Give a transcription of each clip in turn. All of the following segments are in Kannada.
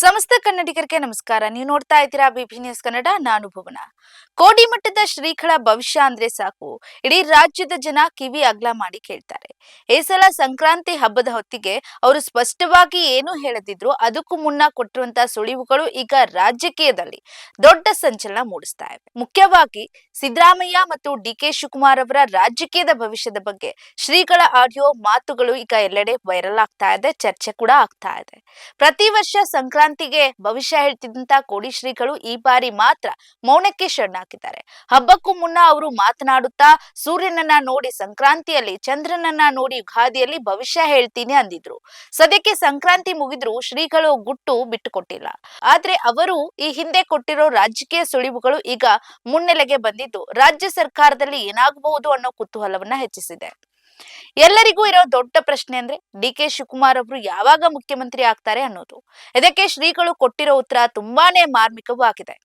ಸಮಸ್ತ ಕನ್ನಡಿಗರಿಗೆ ನಮಸ್ಕಾರ. ನೀವು ನೋಡ್ತಾ ಇದ್ದೀರಾ ಬಿಬಿ ನ್ಯೂಸ್ ಕನ್ನಡ, ನಾನು ಭುವನ. ಕೋಡಿ ಮಟ್ಟದ ಶ್ರೀಗಳ ಭವಿಷ್ಯ ಅಂದ್ರೆ ಸಾಕು. ಇಡೀ ರಾಜ್ಯದ ಜನ ಕಿವಿ ಅಗ್ಲ ಮಾಡಿ ಕೇಳ್ತಾರೆ. ಈ ಸಲ ಸಂಕ್ರಾಂತಿ ಹಬ್ಬದ ಹೊತ್ತಿಗೆ ಅವರು ಸ್ಪಷ್ಟವಾಗಿ ಏನು ಹೇಳದಿದ್ರು ಅದಕ್ಕೂ ಮುನ್ನ ಕೊಟ್ಟಿರುವಂತಹ ಸುಳಿವುಗಳು ಈಗ ರಾಜಕೀಯದಲ್ಲಿ ದೊಡ್ಡ ಸಂಚಲನ ಮೂಡಿಸ್ತಾ ಇವೆ. ಮುಖ್ಯವಾಗಿ ಸಿದ್ದರಾಮಯ್ಯ ಮತ್ತು ಡಿ ಕೆ ಶಿವಕುಮಾರ್ ಅವರ ರಾಜಕೀಯದ ಭವಿಷ್ಯದ ಬಗ್ಗೆ ಶ್ರೀಗಳ ಆಡಿಯೋ ಮಾತುಗಳು ಈಗ ಎಲ್ಲೆಡೆ ವೈರಲ್ ಆಗ್ತಾ ಇದೆ, ಚರ್ಚೆ ಕೂಡ ಆಗ್ತಾ ಇದೆ. ಪ್ರತಿ ವರ್ಷ ಸಂಕ್ರಾಂತಿಗೆ ಭವಿಷ್ಯ ಹೇಳ್ತಿದ್ದಂತ ಕೋಡಿ ಶ್ರೀಗಳು ಈ ಬಾರಿ ಮಾತ್ರ ಮೌನಕ್ಕೆ ಶರಣಾಕಿದ್ದಾರೆ ಹಬ್ಬಕ್ಕೂ ಮುನ್ನ ಅವರು ಮಾತನಾಡುತ್ತಾ, ಸೂರ್ಯನನ್ನ ನೋಡಿ ಸಂಕ್ರಾಂತಿಯಲ್ಲಿ, ಚಂದ್ರನನ್ನ ನೋಡಿ ಯುಗಾದಿಯಲ್ಲಿ ಭವಿಷ್ಯ ಹೇಳ್ತೀನಿ ಅಂದಿದ್ರು. ಸದ್ಯಕ್ಕೆ ಸಂಕ್ರಾಂತಿ ಮುಗಿದ್ರು ಶ್ರೀಗಳು ಗುಟ್ಟು ಬಿಟ್ಟುಕೊಟ್ಟಿಲ್ಲ. ಆದ್ರೆ ಅವರು ಈ ಹಿಂದೆ ಕೊಟ್ಟಿರೋ ರಾಜಕೀಯ ಸುಳಿವುಗಳು ಈಗ ಮುನ್ನೆಲೆಗೆ ಬಂದಿದ್ದು, ರಾಜ್ಯ ಸರ್ಕಾರದಲ್ಲಿ ಏನಾಗಬಹುದು ಅನ್ನೋ ಕುತೂಹಲವನ್ನ ಹೆಚ್ಚಿಸಿದೆ. ಎಲ್ಲರಿಗೂ ಇರೋ ದೊಡ್ಡ ಪ್ರಶ್ನೆ ಅಂದ್ರೆ ಡಿ ಕೆ ಶಿವಕುಮಾರ್ ಅವರು ಯಾವಾಗ ಮುಖ್ಯಮಂತ್ರಿ ಆಗ್ತಾರೆ ಅನ್ನೋದು. ಇದಕ್ಕೆ ಶ್ರೀಗಳು ಕೊಟ್ಟಿರೋ ಉತ್ತರ ತುಂಬಾನೇ ಮಾರ್ಮಿಕವೂ ಆಗಿದೆ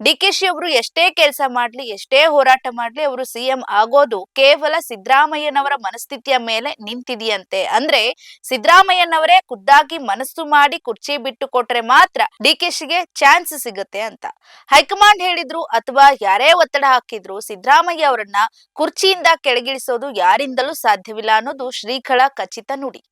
ಡಿ ಕೆ ಶಿ ಅವರು ಎಷ್ಟೇ ಕೆಲಸ ಮಾಡ್ಲಿ, ಎಷ್ಟೇ ಹೋರಾಟ ಮಾಡ್ಲಿ, ಅವರು ಸಿಎಂ ಆಗೋದು ಕೇವಲ ಸಿದ್ದರಾಮಯ್ಯನವರ ಮನಸ್ಥಿತಿಯ ಮೇಲೆ ನಿಂತಿದೆಯಂತೆ. ಅಂದ್ರೆ ಸಿದ್ದರಾಮಯ್ಯನವರೇ ಖುದ್ದಾಗಿ ಮನಸ್ಸು ಮಾಡಿ ಕುರ್ಚಿ ಬಿಟ್ಟು ಕೊಟ್ರೆ ಮಾತ್ರ ಡಿ ಕೆ ಶಿಗೆ ಚಾನ್ಸ್ ಸಿಗುತ್ತೆ ಅಂತ. ಹೈಕಮಾಂಡ್ ಹೇಳಿದ್ರು ಅಥವಾ ಯಾರೇ ಒತ್ತಡ ಹಾಕಿದ್ರು ಸಿದ್ದರಾಮಯ್ಯ ಅವರನ್ನ ಕುರ್ಚಿಯಿಂದ ಕೆಳಗಿಳಿಸೋದು ಯಾರಿಂದಲೂ ಸಾಧ್ಯವಿಲ್ಲ ಅನ್ನೋದು ಶ್ರೀಗಳ ಖಚಿತ ನುಡಿ.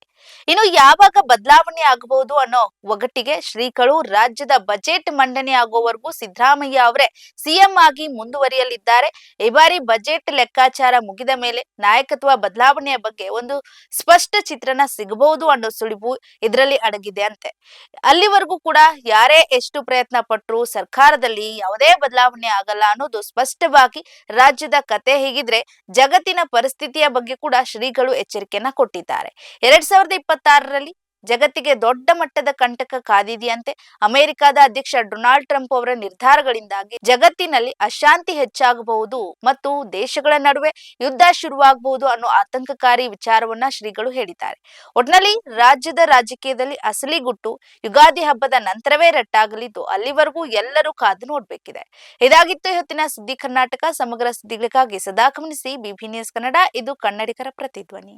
ಇನ್ನು ಯಾವಾಗ ಬದಲಾವಣೆ ಆಗಬಹುದು ಅನ್ನೋ ಒಗಟಿಗೆ ಶ್ರೀಗಳು ರಾಜ್ಯದ ಬಜೆಟ್ ಮಂಡನೆ ಆಗೋವರೆಗೂ ಸಿದ್ದರಾಮಯ್ಯ ಅವರೇ ಸಿಎಂ ಆಗಿ ಮುಂದುವರಿಯಲಿದ್ದಾರೆ. ಈ ಬಾರಿ ಬಜೆಟ್ ಲೆಕ್ಕಾಚಾರ ಮುಗಿದ ಮೇಲೆ ನಾಯಕತ್ವ ಬದಲಾವಣೆಯ ಬಗ್ಗೆ ಒಂದು ಸ್ಪಷ್ಟ ಚಿತ್ರಣ ಸಿಗಬಹುದು ಅನ್ನೋ ಸುಳಿವು ಇದರಲ್ಲಿ ಅಡಗಿದೆ ಅಂತೆ. ಅಲ್ಲಿವರೆಗೂ ಕೂಡ ಯಾರೇ ಎಷ್ಟು ಪ್ರಯತ್ನ ಪಟ್ಟರು ಸರ್ಕಾರದಲ್ಲಿ ಯಾವುದೇ ಬದಲಾವಣೆ ಆಗಲ್ಲ ಅನ್ನೋದು ಸ್ಪಷ್ಟವಾಗಿ ರಾಜ್ಯದ ಕತೆ ಹೀಗಿದ್ರೆ ಜಗತ್ತಿನ ಪರಿಸ್ಥಿತಿಯ ಬಗ್ಗೆ ಕೂಡ ಶ್ರೀಗಳು ಎಚ್ಚರಿಕೆಯನ್ನ ಕೊಟ್ಟಿದ್ದಾರೆ. ಎರಡ್ ಸಾವಿರದ ಇಪ್ಪತ್ತಾರರಲ್ಲಿ ಜಗತ್ತಿಗೆ ದೊಡ್ಡ ಮಟ್ಟದ ಕಂಟಕ ಕಾದಿದೆಯಂತೆ ಅಮೆರಿಕದ ಅಧ್ಯಕ್ಷ ಡೊನಾಲ್ಡ್ ಟ್ರಂಪ್ ಅವರ ನಿರ್ಧಾರಗಳಿಂದಾಗಿ ಜಗತ್ತಿನಲ್ಲಿ ಅಶಾಂತಿ ಹೆಚ್ಚಾಗಬಹುದು ಮತ್ತು ದೇಶಗಳ ನಡುವೆ ಯುದ್ಧ ಶುರುವಾಗಬಹುದು ಅನ್ನೋ ಆತಂಕಕಾರಿ ವಿಚಾರವನ್ನ ಶ್ರೀಗಳು ಹೇಳಿದ್ದಾರೆ. ಒಟ್ನಲ್ಲಿ ರಾಜ್ಯದ ರಾಜಕೀಯದಲ್ಲಿ ಅಸಲಿ ಗುಟ್ಟು ಯುಗಾದಿ ಹಬ್ಬದ ನಂತರವೇ ರಟ್ಟಾಗಲಿದ್ದು ಅಲ್ಲಿವರೆಗೂ ಎಲ್ಲರೂ ಕಾದು ನೋಡಬೇಕಿದೆ. ಇದಾಗಿತ್ತು ಇವತ್ತಿನ ಸುದ್ದಿ ಕರ್ನಾಟಕ. ಸಮಗ್ರ ಸುದ್ದಿಗಳಿಗಾಗಿ ಸದಾ ಗಮನಿಸಿ. BB news Kannada. ಇದು ಕನ್ನಡಿಗರ ಪ್ರತಿಧ್ವನಿ.